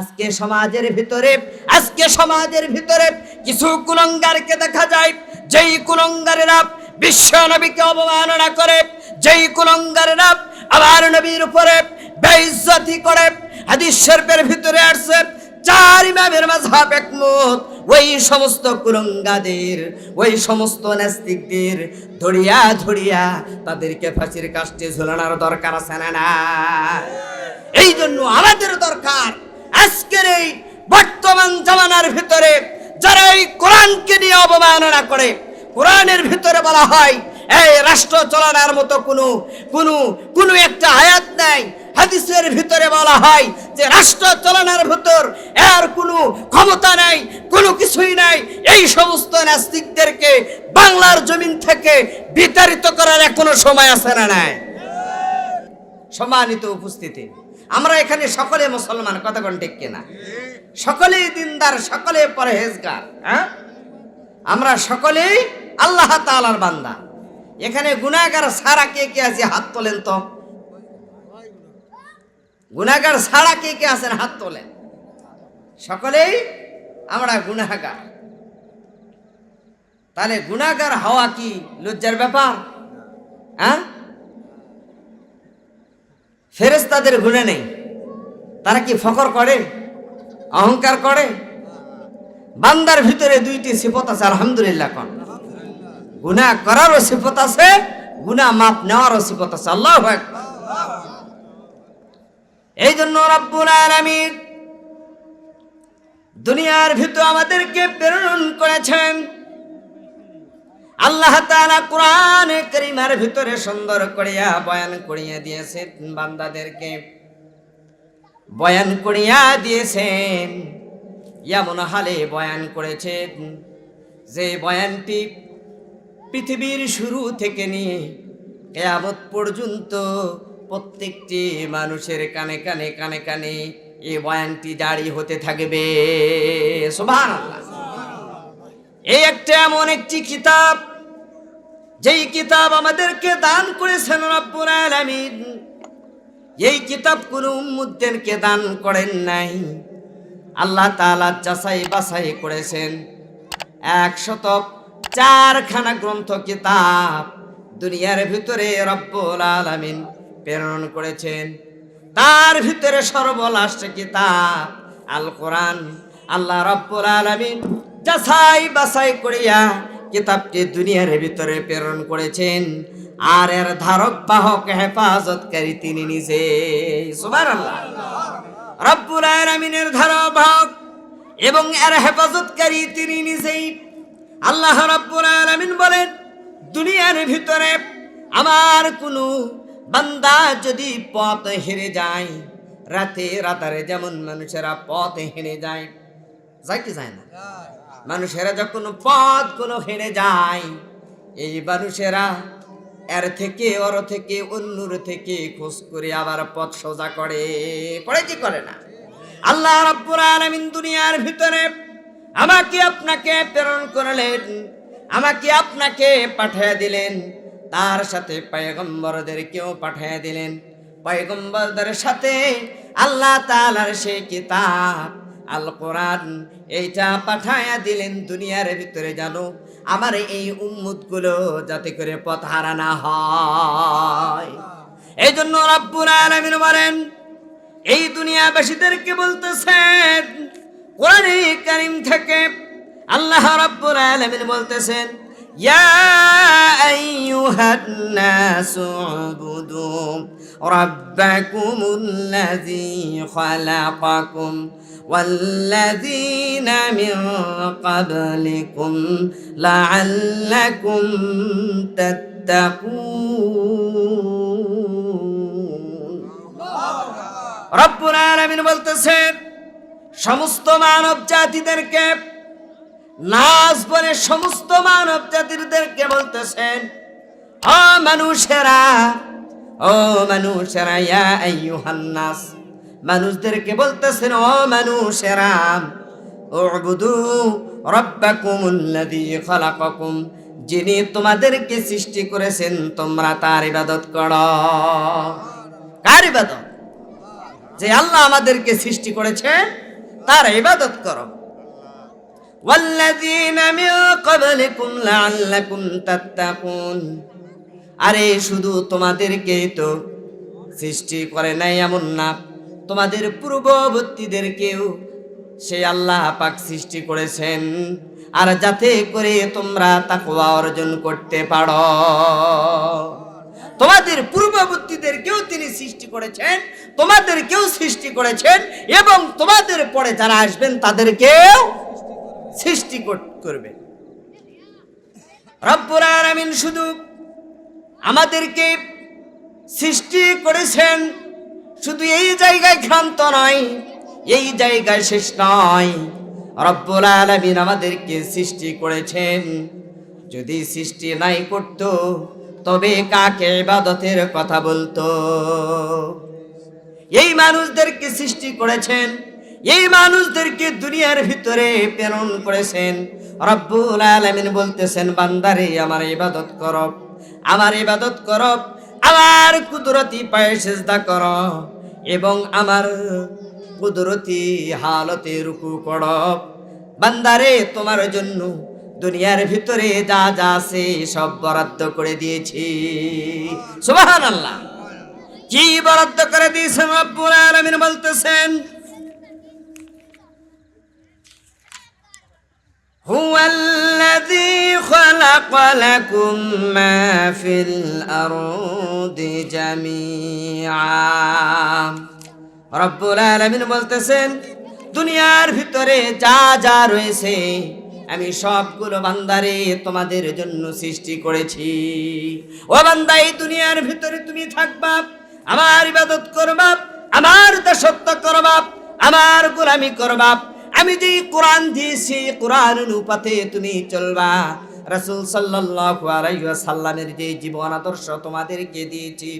আজকে সমাজের ভিতরে, আজকে সমাজের ভিতরে কিছু কুলঙ্গারকে দেখা যায়, যেই কুলঙ্গারেরা বিশ্ব নবীকে অবমাননা করে, যেই কুলঙ্গারেরা আবার নবীর উপরে বেইজ্জতি করে। হাদিস শরীফের ভিতরে আসছে, চার ইমামের মাঝহাব একমত, ওই সমস্ত কুলঙ্গাদের, ওই সমস্ত নাস্তিকদের ধরিয়া ধরিয়া তাদেরকে ফাঁসির কাষ্টে ঝুলানোর দরকার আছে না না এই জন্য আমাদের দরকার আজকের এই বর্তমান জামানার ভিতরে যারা এই কোরআনকে নিয়ে অবমাননা করে, কোরআনের ভিতরে বলা হয়, এই রাষ্ট্র চালানোর মতো কোনো কোনো কোনো একটা আয়াত নাই। হাদিসের ভিতরে বলা হয় যে রাষ্ট্র চালানোর ভিতর এর কোনো ক্ষমতা নাই, কোনো কিছুই নাই। এই সমস্ত নাস্তিকদেরকে বাংলার জমিন থেকে বিতাড়িত করার এখনও সময় আছে না নাই? সম্মানিত উপস্থিতি। আমরা এখানে সকলে মুসলমান, কথা কোন ঠিক কিনা? সকলেই দিনদার, সকলে পরহেজগার হ্যাঁ? আমরা সকলেই আল্লাহ তাআলার বান্দা। এখানে গুনাহগার ছাড়া কে কে আছে? হাত তোলেন তো। গুনাহগার ছাড়া কে কে আছেন? হাত তোলেন। সকলেই আমরা গুনাহগার। তাহলে গুনাহগার হওয়া কি লজ্জার ব্যাপার? হ্যাঁ? ফেরেস্তাদের গুণে নেই। তারা কি ফকর করে? অহংকার করে? বান্দার ভিতরে দুইটি সিফত আছে, আলহামদুলিল্লাহ কন। গুনাহ করারও সিফত আছে গুনাহ মাপ নেওয়ারও সিফত আছে। আল্লাহ এই জন্য রব্বুল দুনিয়ার ভিতর আমাদেরকে প্রেরণ করেছেন। আল্লাহ তাআলা কোরআনে কারীমের ভিতরে সুন্দর করিয়া বয়ান করিয়া দিয়েছেন বান্দাদেরকে। বয়ান করিয়া দিয়েছেন। এমন হালে বয়ান করেছেন যে বয়ানটি পৃথিবীর শুরু থেকে নিয়ে কেয়ামত পর্যন্ত প্রত্যেকটি মানুষের কানে কানে কানে কানে এই বয়ানটি জারি হতে থাকবে। সুবহানাল্লাহ। এই একটা এমন একটি কিতাব, যেই কিতাব আমাদেরকে দান করেছেন রব্বুল আলামিন। এই কিতাব কোন উম্মুদদেরকে দান করেন নাই। আল্লাহ তাআলা যাচাই বাছাই করেছেন। একশত চারখানা গ্রন্থ কিতাব দুনিয়ার ভিতরে রব্বুল আলামিন প্রেরণ করেছেন। তার ভিতরে সর্বলাস্ট কিতাব আল কোরআন আল্লাহ রব্বুল আলামিন যাচাই বাছাই করিয়া কিতাবটি দুনিয়ার ভিতরে প্রেরণ করেছেন। আর এর ধারক, বাহক, হেফাজতকারী তিনি নিজে। সুবহানাল্লাহ। রব্বুল আলামিনের ধারক বাহক এবং এর হেফাজতকারী তিনি নিজেই। আল্লাহ রব্বুল আলামিন বলেন, দুনিয়ার ভিতরে আমার কোনো বান্দা যদি পথ হেরে যায়, রাতে, রাতারে যেমন মানুষেরা পথ হেরে যায় যায় কি যায় না? মানুষেরা যখন পথ কোনো হেরে যায়, এই মানুষেরা এর থেকে, ওর থেকে, অন্যর থেকে খোঁজ করে আবার পথ সোজা করে। করে কি করে না? আল্লাহ রাব্বুল দুনিয়ার ভিতরে আমাকে আপনাকে প্রেরণ করলেন, আমাকে আপনাকে পাঠিয়ে দিলেন, তার সাথে পয়গম্বরদেরকেও পাঠিয়ে দিলেন। পয়গম্বরদের সাথে আল্লাহ তাআলার সেই কিতাব আল কোরআন এইটা পাঠায়া দিলেন দুনিয়ার ভিতরে জানো আমার এই উম্মুদগুলো যাতে করে পথ হারা না হয়। এই জন্য বলেন, এই দুনিয়াবাসীদেরকে বলতেছেন, কোরআনে কারিম থেকে আল্লাহ রাব্বুল আলামিন বলতেছেন নাসু উবুদু রাব্বাকুমুল্লাযী খালাকাকুম والذين من قبلكم لعلكم تتقون রব্বুল আলামিন বলতেছেন সমস্ত মানব জাতিদেরকে নাচ বলে সমস্ত মানব জাতিদেরকে বলতেছেন ও মানুষেরা ও মানুষেরা ইয়া আইয়ুহান নাস মানুষদেরকে বলতেছেন ও মানুষেরা উবুদু রাব্বাকুমুল্লাযী খালাকাকুম যিনি তোমাদেরকে সৃষ্টি করেছেন তোমরা তার ইবাদত করো কার ইবাদত যে আল্লাহ আমাদেরকে সৃষ্টি করেছেন তার ইবাদত করো والذين من قبلكم لعلكم تتقون আরে শুধু তোমাদেরকে তো সৃষ্টি করে নাই এমন না তোমাদের পূর্ববর্তীদেরকেও সেই আল্লাহ পাক সৃষ্টি করেছেন। আর যাতে করে তোমরা তাকওয়া অর্জন করতে পারো। তোমাদের পূর্ববর্তীদেরকেও তিনি সৃষ্টি করেছেন, তোমাদেরকেও সৃষ্টি করেছেন এবং তোমাদের পরে যারা আসবেন তাদেরকেও সৃষ্টি কর- করবে। রব্বুল আলামিন শুধু আমাদেরকে সৃষ্টি করেছেন শুধু এই জায়গায় ক্ষান্ত নয়, এই জায়গায় শেষ নয়। রব্বুল আলামিন আমাদেরকে সৃষ্টি করেছেন। যদি সৃষ্টি নাই করত, তবে কাকে ইবাদতের কথা বলতো? এই মানুষদেরকে সৃষ্টি করেছেন, এই মানুষদেরকে দুনিয়ার ভিতরে প্রেরণ করেছেন। রব্বুল আলামিন বলতেছেন, বান্দারে, আমার ইবাদত করব আমার ইবাদত কর। আমার কুদরতি পায়ে সেজদা কর এবং আমার কুদরতি হালতে রুকু কর। বান্দারে, তোমার জন্য দুনিয়ার ভিতরে যা যা আছে সব বরাদ্দ করে দিয়েছি। সুবহানাল্লাহ। কি বরাদ্দ করে দিয়েছেন বলতেছেন هو الذي خلق لكم ما في الأرض جميعا রব্বুল আলামিন বলতেছেন দুনিয়ার ভিতরে যা যা রয়েছে আমি সবগুলো বান্দারে তোমাদের জন্য সৃষ্টি করেছি ও বান্দা এই দুনিয়ার ভিতরে তুমি থাকবা আমার ইবাদত করবা আমার দাসত্ব করবা আমার গোলামি করবা আমি যে কোরআন দিয়েছি কোরআন অনুপাতে তুমি চলবা। রাসূল ওয়াসাল্লামের যে জীবন আদর্শ তোমাদেরকে দিয়েছি,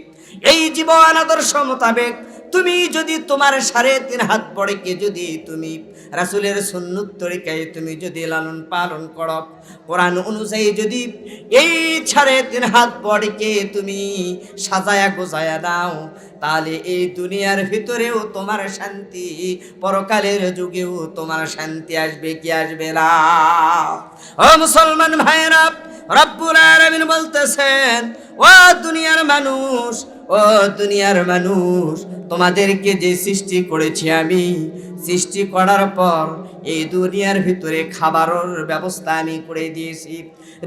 এই জীবন আদর্শ মোতাবেক তুমি যদি তোমার সাড়ে তিন হাত পড়েকে যদি তুমি রাসূলের সুন্নত তরিকায় তুমি যদি লালন পালন করো, কোরআন অনুযায়ী যদি এই সাড়ে তিন হাত পড়েকে তুমি সাজায়া গোজায়া দাও তাহলে এই দুনিয়ার ভিতরেও তোমার শান্তি, পরকালের যুগেও তোমার শান্তি আসবে কি আসবে না? ও মুসলমান ভাইরা রব্বুল আলামিন বলতেছেন, ও দুনিয়ার মানুষ, ও দুনিয়ার মানুষ, তোমাদেরকে যে সৃষ্টি করেছি আমি, সৃষ্টি করার পর এই দুনিয়ার ভিতরে খাবারের ব্যবস্থা আমি করে দিয়েছি,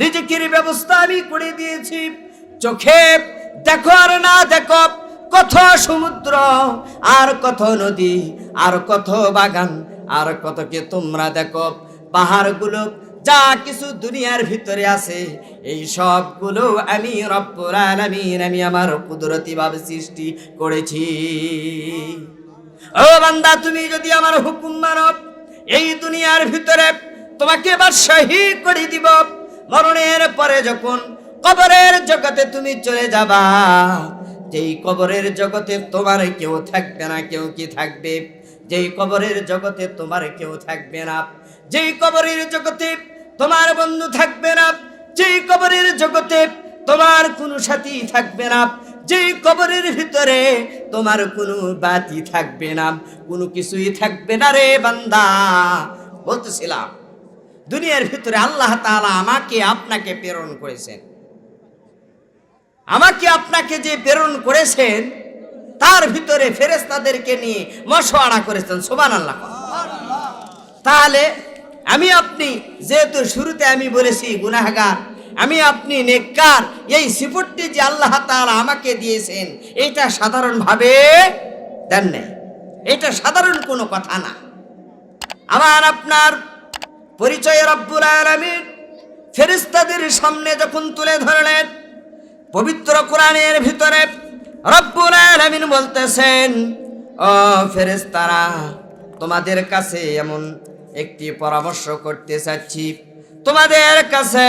রিজিকের ব্যবস্থা আমি করে দিয়েছি। চোখে দেখো আর না দেখো কত সমুদ্র, আর কত নদী, আর কত বাগান, আর কত কতকে তোমরা দেখো? পাহাড়গুলো যা কিছু দুনিয়ার ভিতরে আছে, এই সবগুলো আমি রব্বুল আলামিন, আমি আমার কুদরতি ভাবে সৃষ্টি করেছি। ও বান্দা, তুমি যদি আমার হুকুম মানব এই দুনিয়ার ভিতরে তোমাকে এবার শাহী করে দিব। মরণের পরে যখন কবরের জগতে তুমি চলে যাবা যেই কবরের জগতে তোমার কেউ থাকবে না, কেউ কি থাকবে? যেই কবরের জগতে তোমার কেউ থাকবে না, যেই কবরের জগতে তোমার বন্ধু থাকবে না, যেই কবরের জগতে তোমার কোনো সাথী থাকবে না, যেই কবরের ভিতরে তোমার কোনো বাতি থাকবে না, কোনো কিছুই থাকবে না রে বান্দা। বলতেছিলাম, দুনিয়ার ভিতরে আল্লাহ তাআলা আমাকে, আপনাকে প্রেরণ করেছেন। আমাকে আপনাকে যে প্রেরণ করেছেন, তার ভিতরে ফেরেস্তাদেরকে নিয়ে মশওয়ারা করেছেন সোবান আল্লাহ তাহলে আমি আপনি, যেহেতু শুরুতে আমি বলেছি গুনাহগার, আমি আপনি নেককার, এই সিফটটি যে আল্লাহ তাআলা আমাকে দিয়েছেন এটা সাধারণভাবে দেন নাই। এটা সাধারণ কোনো কথা না। আমার আপনার পরিচয় রব্বুল আলামিন, ফেরেশতাদের সামনে যখন তুলে ধরলেন পবিত্র কোরআনের ভিতরে রব্বুল আলামিন বলতেছেন, ও ফেরেশতারা, তোমাদের কাছে এমন একটি পরামর্শ করতে চাচ্ছি। তোমাদের কাছে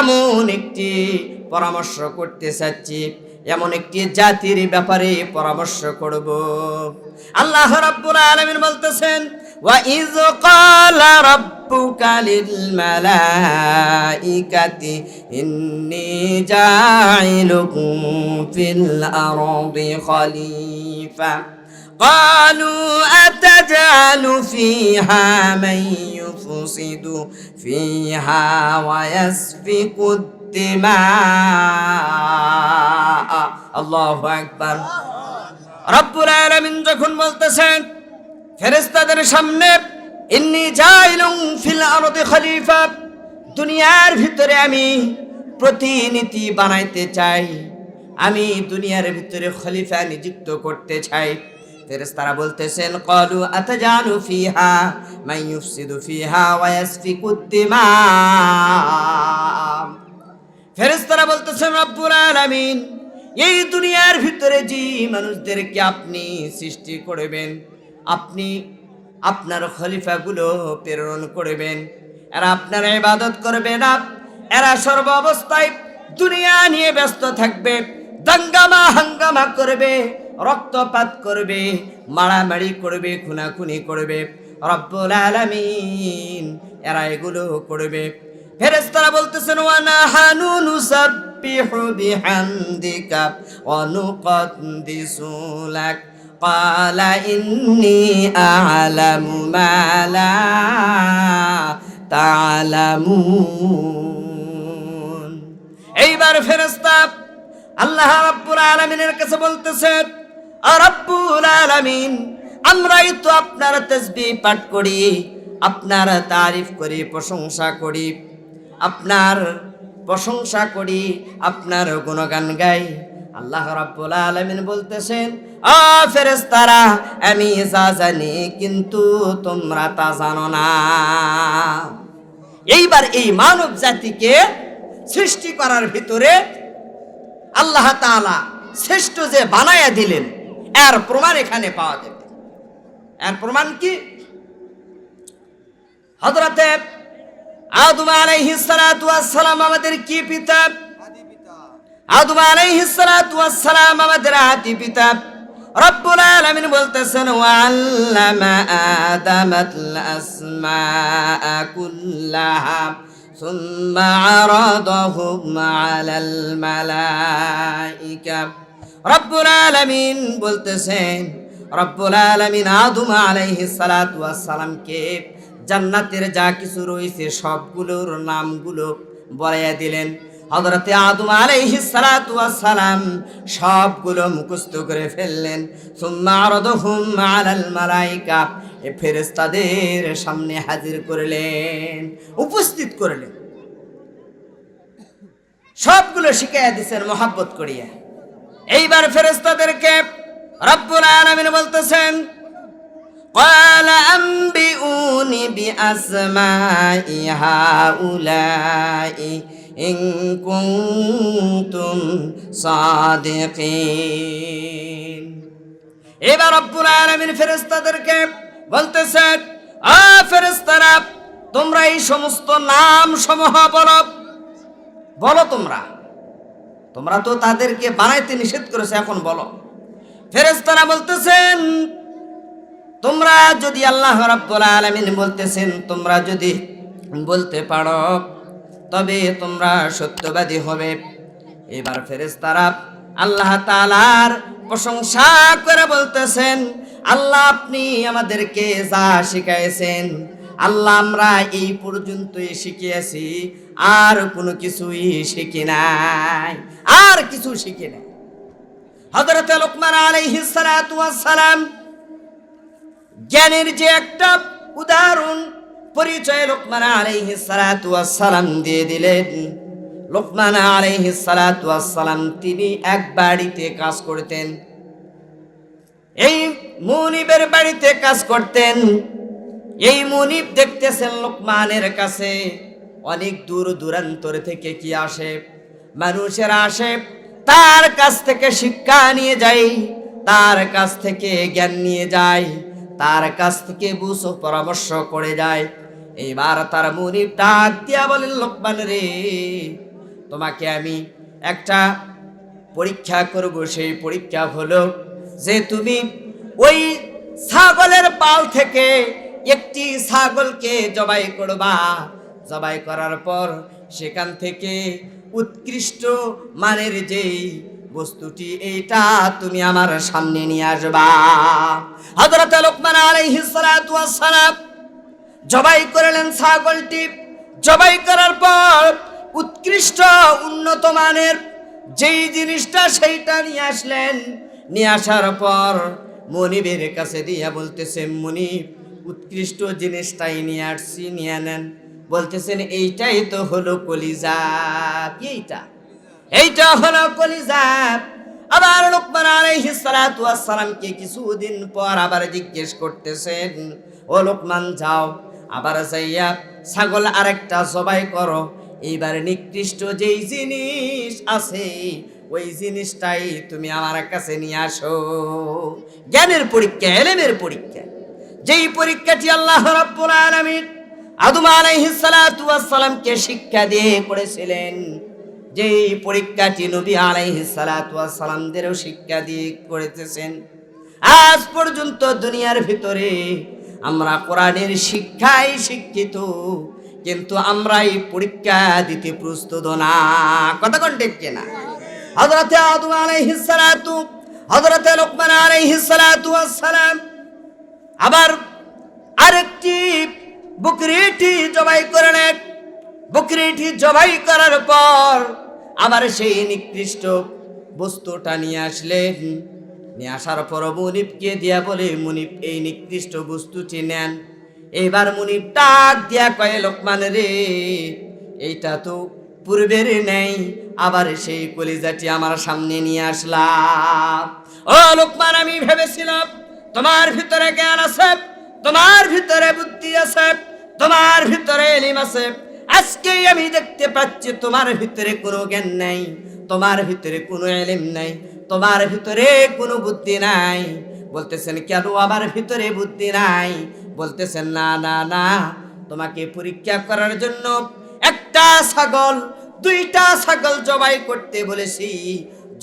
এমন একটি পরামর্শ করতে চাচ্ছি। এমন একটি জাতির ব্যাপারে পরামর্শ করব। আল্লাহ রাব্বুল আলামিন বলতেছেন ওয়া ইজ ক্বালা রাব্বুকা লিল মালাইকাতি ইন্নী জাইলুকুম ফিল আরদি খলিফা قالوا أتجعل فيها من يفسد فيها ويسفك الدماء الله أكبر রব্বুল আলামিন যখন বলতেছেন ফেরেশতাদের সামনে, ইন্নি জাইলুম ফিল আরদি খলিফা, দুনিয়ার ভিতরে আমি প্রতিনিধি বানাইতে চাই। আমি দুনিয়ার ভিতরে খলিফা নিযুক্ত করতে চাই। ফেরেস্তারা বলতেছেন ক্বালু আতাজালু ফিহা, মান ইউফসিদু ফিহা ওয়া ইয়াসফিকুদ দিমা। ফেরেশতারা বলতেছেন, রব্বুল আলামিন, এই দুনিয়ার ভিতরে যে মানুষদেরকে আপনি সৃষ্টি করবেন আপনি আপনার খলিফাগুলো প্রেরণ করবেন। এরা আপনার ইবাদত করবে না। এরা সর্ব অবস্থায় দুনিয়া নিয়ে ব্যস্ত থাকবে, দাঙ্গামা, হাঙ্গামা করবে, রক্তপাত করবে, মারামারি করবে, খুনাখুনি করবে। রব্বুল আলামিন এরা এগুলো করবে। ফেরেশতারা বলতেছেন ওয়া নাহানু নুসাব্বিহু বিহামদিকা ওয়া নুকদ্দিসু লাক। قال إني أعلم ما لا تعلمون এইবার ফেরেশতা আল্লাহ রাব্বুল আলামিনের কাছে বলতেছেন আ রাব্বুল আলামিন আমরাই তো আপনার তাসবিহ পাঠ করি আপনার তারিফ করি প্রশংসা করি আপনার প্রশংসা করি আপনার গুণগান গাই আল্লাহ রাব্বুল আলামিন বলতেছেন, আ ফেরেশতারা, আমি যা জানি কিন্তু তোমরা তা জানো না। এইবার এই মানব জাতিকে সৃষ্টি করার ভিতরে আল্লাহ তাআলা শ্রেষ্ঠ যে বানায়া দিলেন, এর প্রমাণ এখানে পাওয়া যাবে। এর প্রমাণ কি? হযরতে আদম আলাইহিস সালাতু ওয়াস সালাম আমাদের কি পিতা? আদম আলাইহিসসালাম আমাদের আদি পিতা। রব্বুল আলামিন বলতেছেন ওয়াল্লামা আদামাতুল আসমা কুল্লাহা, সুম্মা আরাদাহুম আলাল মালাইকা। রব্বুল আলামিন বলতেছেন, রব্বুল আলামিন আদম আলাইহিস সালাতু ওয়াস সালামকে জান্নাতের যা কিছু রয়েছে সবগুলোর নামগুলো বলাইয়া দিলেন। হযরতে আদম আলাইহিস সালাতু ওয়াস সালাম সবগুলো মুখস্থ করে ফেললেন সুম্মা আরদহুম আলাল মালাইকা এ ফেরেশতাদের সামনে হাজির করলেন উপস্থিত করলেন সবগুলো শিখাইয়া দিছেন মোহাব্বত করিয়া এইবার ফেরেশতাদেরকে রব্বুল আলামিন বলতেছেন قال أنبئوني بأسماء هؤلاء إن كنتم صادقين এবার রব্বুল আলামিন ফেরেশতাদেরকে বলতেছেন আ ফেরেশতারা তোমরা এই সমস্ত নাম সমূহ বলো বলো তোমরা তোমরা তো তাদেরকে বানাইতে নিষেধ করেছে এখন বলো ফেরেশতারা বলতেছেন তোমরা যদি আল্লাহ রাব্বুল আলামিন বলতেছেন তোমরা যদি বলতে পারো তবে তোমরা সত্যবাদী হবে। এবার ফেরেশতারা আল্লাহ তাআলার প্রশংসা করে বলতেছেন, আল্লাহ আপনি আমাদেরকে যা শিখাইছেন আল্লাহ আমরা এই পর্যন্তই শিখিয়েছি, আর কোনো কিছুই শিখি নাই, আর কিছু শিখি নাই। হযরত লোকমান আলাইহিস জ্ঞানের যে একটা উদাহরণ পরিচয় লোকমান ওয়াস সালাম দিয়ে দিলেন। লোকমান ওয়াস সালাম তিনি এক বাড়িতে কাজ করতেন। এই মুনিবের বাড়িতে কাজ করতেন। এই মুনিব দেখতেছেন লোকমানের কাছে। অনেক দূর দূরান্তর থেকে কি আসে? মানুষেরা আসে, তার কাছ থেকে শিক্ষা নিয়ে যায়, তার কাছ থেকে জ্ঞান নিয়ে যায়। তার কাছ থেকে বুঝ, পরামর্শ করে যায়। এইবার তার মুনিব ডাক দিয়া বলেন লোকমান রে, তোমাকে আমি একটা পরীক্ষা করব। সেই পরীক্ষা হলো যে তুমি ওই ছাগলের পাল থেকে একটি ছাগলকে জবাই করবা। জবাই করার পর সেখান থেকে উৎকৃষ্ট মানের যেই বস্তুটি এইটা তুমি আমার সামনে নিয়ে আসবা। হযরত লোকমান আলাইহিস জবাই করলেন ছাগলটি। জবাই করার পর উৎকৃষ্ট উন্নত মানের যেই জিনিসটা সেইটা নিয়ে আসলেন। নিয়ে আসার পর মনিবের কাছে দিয়া বলতেছে মনিব উৎকৃষ্ট জিনিসটাই নিয়ে আসছি, নিয়ে নেন বলতেছেন, এইটাই তো হলো কলিজা। এইটা? এইটা হলো কলিজা আবার লোকমান আলাইহিস সালাতু ওয়াস সালামকে কিছুদিন পর আবার জিজ্ঞেস করতেছেন, ও লোকমান, যাও, আবার যাইয়া ছাগল আরেকটা জবাই করো। এইবার নিকৃষ্ট যেই জিনিস আছে, ওই জিনিসটাই তুমি আমার কাছে নিয়ে আসো। জ্ঞানের পরীক্ষা, এলেমের পরীক্ষা। যেই পরীক্ষাটি আল্লাহ রাব্বুল আলামিন আদম আলাইহিস সালাতু ওয়াস সালামকে শিক্ষা দিয়ে করেছিলেন যেই পরীক্ষাটি নবী সালামদেরও শিক্ষা দিয়ে করেতেছেন আজ পর্যন্ত দুনিয়ার ভিতরে আমরা কোরআনের শিক্ষায় শিক্ষিত, কিন্তু আমরা এই পরীক্ষা দিতে প্রস্তুত না। কথা কোন ঠিক কিনা? হযরতে আদম আলাইহিস সালাতু, হযরতে লোকমান আলাইহিস সালাতু ওয়াস সালাম আবার আরেকটি বকরিটি জবাই করলেন। বকরিটি জবাই করার পর আবার সেই নিকৃষ্ট বস্তুটা নিয়ে আসলেন নিয়ে আসার পর মুনিপকে দিয়া বলে মুনিপ এই নিকৃষ্ট বস্তুটি নেন। এইবার মুনিপ ডাক দিয়া কয়ে, লোকমান রে, এইটা তো পূর্বের নেই, আবার সেই কলিজাটি আমার সামনে নিয়ে আসলাম ও লোকমান, আমি ভেবেছিলাম তোমার ভিতরে জ্ঞান আছে, তোমার ভিতরে বুদ্ধি আছে, তোমার ভিতরে এলিম আছে আজকেই আমি দেখতে পাচ্ছি তোমার ভিতরে কোনো জ্ঞান নাই, তোমার ভিতরে কোনো এলিম নাই, তোমার ভিতরে কোনো বুদ্ধি নাই। বলতেছেন, কেন আমার ভিতরে বুদ্ধি নাই? বলতেছেন, না না না, তোমাকে পরীক্ষা করার জন্য একটা ছাগল, দুইটা ছাগল জবাই করতে বলেছি।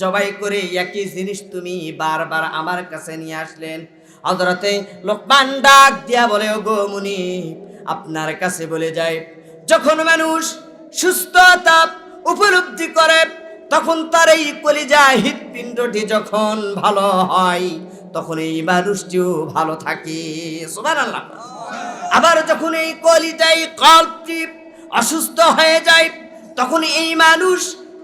জবাই করে একই জিনিস তুমি বারবার আমার কাছে নিয়ে আসলেন। হজরতে লোকমান ডাক দিয়া বলে ও গো মুনি আপনার কাছে বলে যায় যখন মানুষ সুস্থতা উপলব্ধি করে, তখন তার এই কলিজা হৃৎপিণ্ডটি যখন ভালো হয়, তখন এই মানুষটিও ভালো থাকে। সুবহানাল্লাহ। আবার যখন এই কলিজাই কল্পটি অসুস্থ হয়ে যায়, তখন এই মানুষ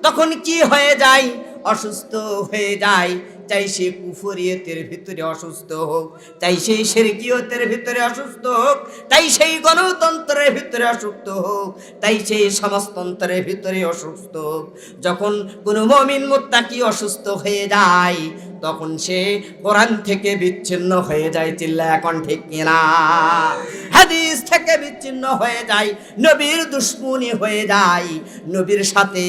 তখন কি হয়ে যায়? অসুস্থ হয়ে যায়। চাই সে কুফরিয়তের ভিতরে অসুস্থ হোক। চাই সেই শেরকিয়তের ভিতরে অসুস্থ হোক। তাই সেই গণতন্ত্রের ভিতরে অসুস্থ হোক। তাই সেই সমাজতন্ত্রের ভিতরে অসুস্থ হোক। যখন কোনো মমিন মোত্তাকি অসুস্থ হয়ে যায় তখন সে কোরআন থেকে বিচ্ছিন্ন হয়ে যায় চিল্লা এখন ঠিক কিনা হাদিস থেকে বিচ্ছিন্ন হয়ে যায়, নবীর দুশ্মনী হয়ে যায়, নবীর সাথে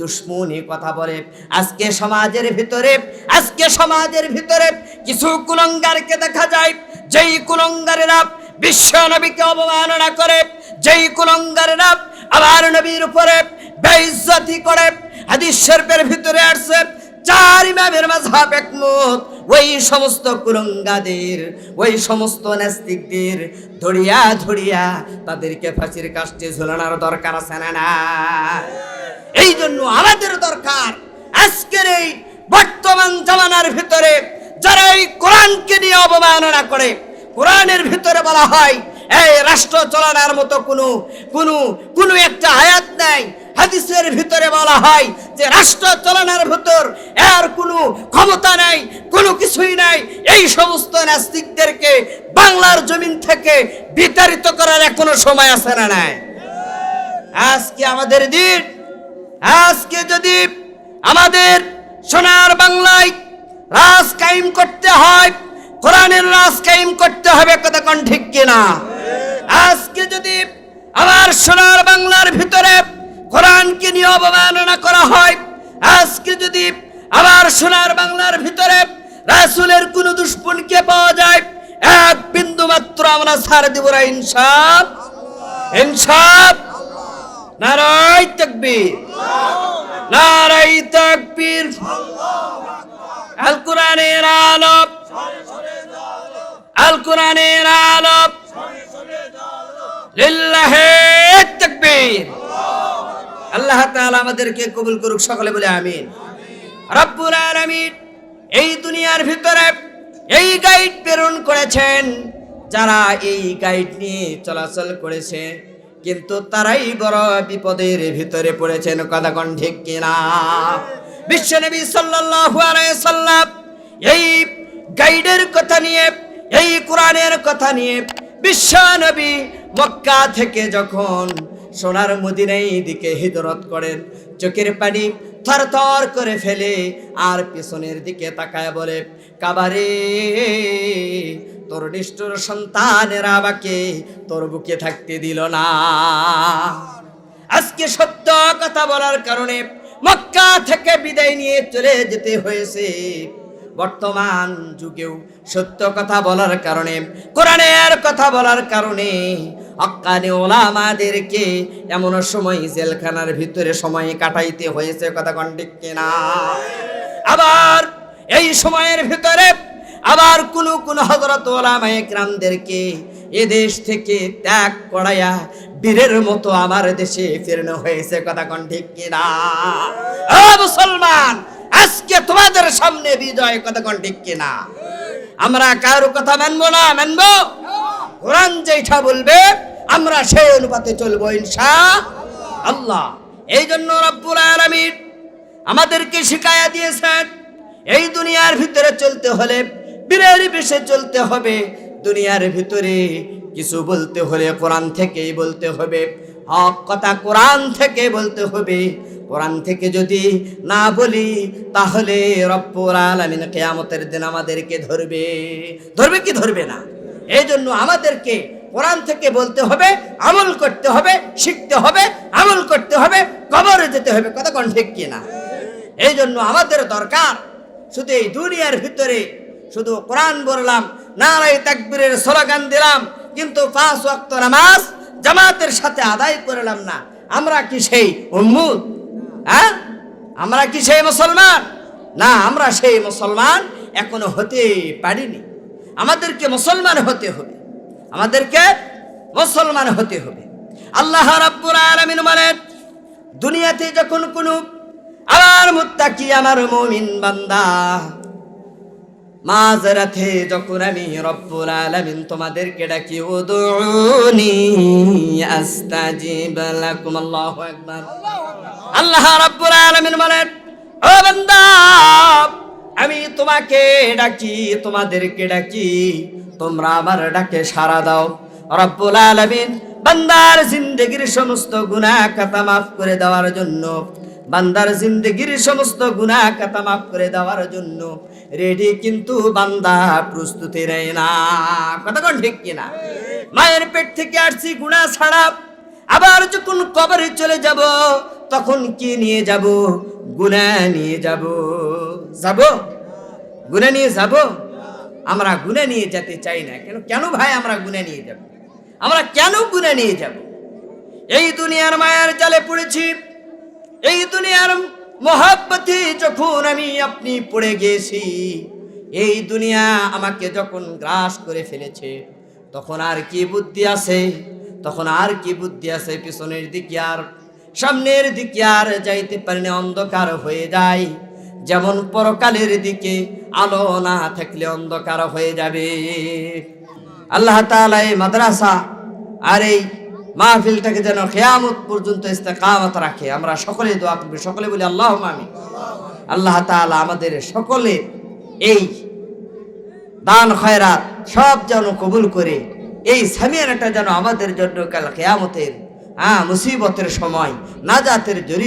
দুশ্মনী কথা বলে। আজকে সমাজের ভিতরে, আজকে সমাজের ভিতরে কিছু কুলঙ্গারকে দেখা যায়, যেই কুলঙ্গারেরা বিশ্ব নবীকে অবমাননা করে, যেই কুলঙ্গারেরা আবার নবীর উপরে বেইজ্জতি করে। হাদিস শরীফের ভিতরে আসছে চার ইমামের মাঝহাব একমত। ওই সমস্ত কুরঙ্গাদের, ওই সমস্ত নাস্তিকদের ধরিয়া ধরিয়া তাদেরকে ফাঁসির কাষ্টে ঝুলানোর দরকার আছে না না? এই জন্য আমাদের দরকার আজকের এই বর্তমান জামানার ভিতরে যারা এই কোরআনকে নিয়ে অবমাননা করে, কোরআনের ভিতরে বলা হয়, এই রাষ্ট্র চালানোর মতো কোনো কোনো কোনো একটা আয়াত নাই হাদিসের ভিতরে বলা হয় যে রাষ্ট্র চালানোর ভিতর এর কোনো ক্ষমতা নাই, কোনো কিছুই নাই। এই সমস্ত নাস্তিকদেরকে বাংলার জমিন থেকে বিতাড়িত করার এখনও সময় আছে না নাই? আজকে আমাদের দিন, আজকে যদি আমাদের সোনার বাংলায় রাজ কায়েম করতে হয়, কোরআনের রাজ কায়েম করতে হবে কোন ঠিক কিনা? আজকে যদি আমার সোনার বাংলার ভিতরে কোরআনকে নিয়ে অবমাননা করা হয়। আজকে যদি আবার সোনার বাংলার ভিতরে রাসুলের কোন দুষ্পণকে পাওয়া যায়, এক বিন্দু মাত্র আমরা ছাড় দিব না ইনসাফ ইনসাফ নারাই তকবীর। নারাই তকবীর। আল কোরআনের আলোক। আল কোরআনের আলোক। লিল্লাহে তাকবীর। আল্লাহ আমাদেরকে কবুল করুক, সকলে বলে আমিন। এই দুনিয়ার ভিতরে এই গাইড প্রেরণ করেছেন, যারা এই গাইড নিয়ে চলাচল করেছে, কিন্তু তারাই বড় বিপদের ভিতরে পড়েছেন কথাগণ ঠিক কিনা? বিশ্বনবী আলাইহি সাল্লাম এই গাইডের কথা নিয়ে, এই কোরআনের কথা নিয়ে বিশ্বনবী মক্কা থেকে যখন সোনার মদিনাই দিকে হিজরত করেন। চোখের পানি থর থর করে ফেলে আর পিছনের দিকে তাকায় বলে, কাবারে, তোর নিষ্ঠুর সন্তানেরা আমাকে তোর বুকে থাকতে দিল না। আজকে সত্য কথা বলার কারণে মক্কা থেকে বিদায় নিয়ে চলে যেতে হয়েছে। বর্তমান যুগেও সত্য কথা বলার কারণে, কোরআনের কথা বলার কারণে অক্কানে ওলামাদেরকে এমন সময় জেলখানার ভিতরে সময় কাটাইতে হয়েছে, কথা কন্টিক কিনা? আবার এই সময়ের ভিতরে আবার কোন কোন হজরত ওলামায়ে গ্রামদেরকে এ দেশ থেকে ত্যাগ করাইয়া বীরের মতো আমার দেশে ফেরানো হয়েছে, কথা কোন ঠিক কিনা? মুসলমান, আজকে তোমাদের সামনে বিজয়, কথা কোন ঠিক কিনা? আমরা কারও কথা মানবো না, মানবো? কোরআন যেটা বলবে, আমরা সেই অনুপাতে চলবো ইনশা আল্লাহ এই জন্য রব্বুল আলামিন আমাদেরকে শিখায়া দিয়েছেন, এই দুনিয়ার ভিতরে চলতে হলে, বীরের বেশে চলতে হবে, দুনিয়ার ভিতরে কিছু বলতে হলে কোরআন থেকেই বলতে হবে, হক কথা কোরআন থেকে বলতে হবে কোরআন থেকে যদি না বলি, তাহলে রব্বুল আলামিন কিয়ামতের দিন আমাদেরকে ধরবে। ধরবে কি ধরবে না? এই জন্য আমাদেরকে কোরআন থেকে বলতে হবে, আমল করতে হবে, শিখতে হবে, আমল করতে হবে, কবরে যেতে হবে। কথা কোন ঠিক কিনা? এই জন্য আমাদের দরকার শুধু এই দুনিয়ার ভিতরে শুধু কোরআন বললাম নারাই তাকবীরের স্লোগান দিলাম, কিন্তু পাঁচ ওয়াক্ত নামাজ জামাতের সাথে আদায় করলাম না। আমরা কি সেই উম্মুদ হ্যাঁ? আমরা কি সেই মুসলমান? না, আমরা সেই মুসলমান এখনও হতে পারিনি। আমাদেরকে মুসলমান হতে হবে। আমাদেরকে মুসলমান হতে হবে। আল্লাহ রাব্বুল আলামিন বলেন, দুনিয়াতে যখন কোনো আমার মুত্তাকি, আমার মুমিন বান্দা, মাঝরাতে যখন আমি রব্বুল আলামিন তোমাদেরকে ডাকি, উদুনি আস্তাজিব লাকুম আল্লাহু আকবার। আল্লাহ রাব্বুল আলামিন বলেন, ও বান্দা, আমি তোমাকে ডাকি তোমাদেরকে ডাকি তোমরা আমার ডাকে সাড়া দাও। রব্বুল আলামিন বান্দার জিন্দগির সমস্ত গুনাহ খাতা মাফ করে দেওয়ার জন্য, বান্দার জিন্দগির সমস্ত গুনাহ খাতা মাফ করে দেওয়ার জন্য রেডি কিন্তু বান্দা প্রস্তুতি নেয় না। কতক্ষণ ঠিক কিনা? মায়ের পেট থেকে আসছি, গুনাহ ছাড়া আবার যখন কবরে চলে যাব তখন কি নিয়ে যাব? গুনা নিয়ে যাব। যাব? গুনা নিয়ে যাব? আমরা গুনা নিয়ে যেতে চাই না। কেন কেন ভাই আমরা গুনা নিয়ে যাব? আমরা কেন গুনা নিয়ে যাব? এই দুনিয়ার মায়ার জালে পড়েছি। এই দুনিয়ার মহাব্বতে যখন আমি আপনি পড়ে গেছি, এই দুনিয়া আমাকে যখন গ্রাস করে ফেলেছে, তখন আর কি বুদ্ধি আছে? তখন আর কি বুদ্ধি আছে? পিছনের দিকে আর সামনের দিকে আর যাইতে পারি না অন্ধকার হয়ে যায়। যেমন পরকালের দিকে আলো না থাকলে অন্ধকার হয়ে যাবে। আল্লাহ তাআলা এই মাদ্রাসা আর এই মাহফিলটাকে যেন খেয়ামত পর্যন্ত ইস্তেকামত রাখে। আমরা সকলে দোয়া করবি, সকলে বলি আল্লাহ আমি আল্লাহ তাআলা আমাদের সকলে এই দান, খয়রাত সব যেন কবুল করে, এই সামিয়ানাটা যেন আমাদের জন্য কাল কেয়ামতের হ্যাঁ মুসিবতের সময়, নাজাতের জরি,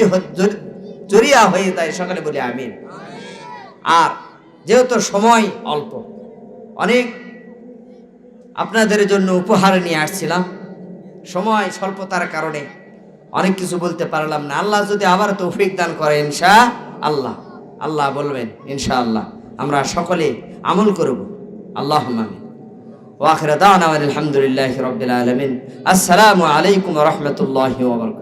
জরিয়া হয়ে যায়, সকালে বলি আমিন। আর যেহেতু সময় অল্প, অনেক আপনাদের জন্য উপহার নিয়ে আসছিলাম। সময় স্বল্পতার কারণে অনেক কিছু বলতে পারলাম না। আল্লাহ যদি আবার তৌফিক দান করে ইনশা আল্লাহ আল্লাহ বলবেন ইনশা আল্লাহ আমরা সকলে আমল করব। আল্লাহ আমিন। واخر دعوانا الحمد لله رب العالمين السلام عليكم ورحمه الله وبركاته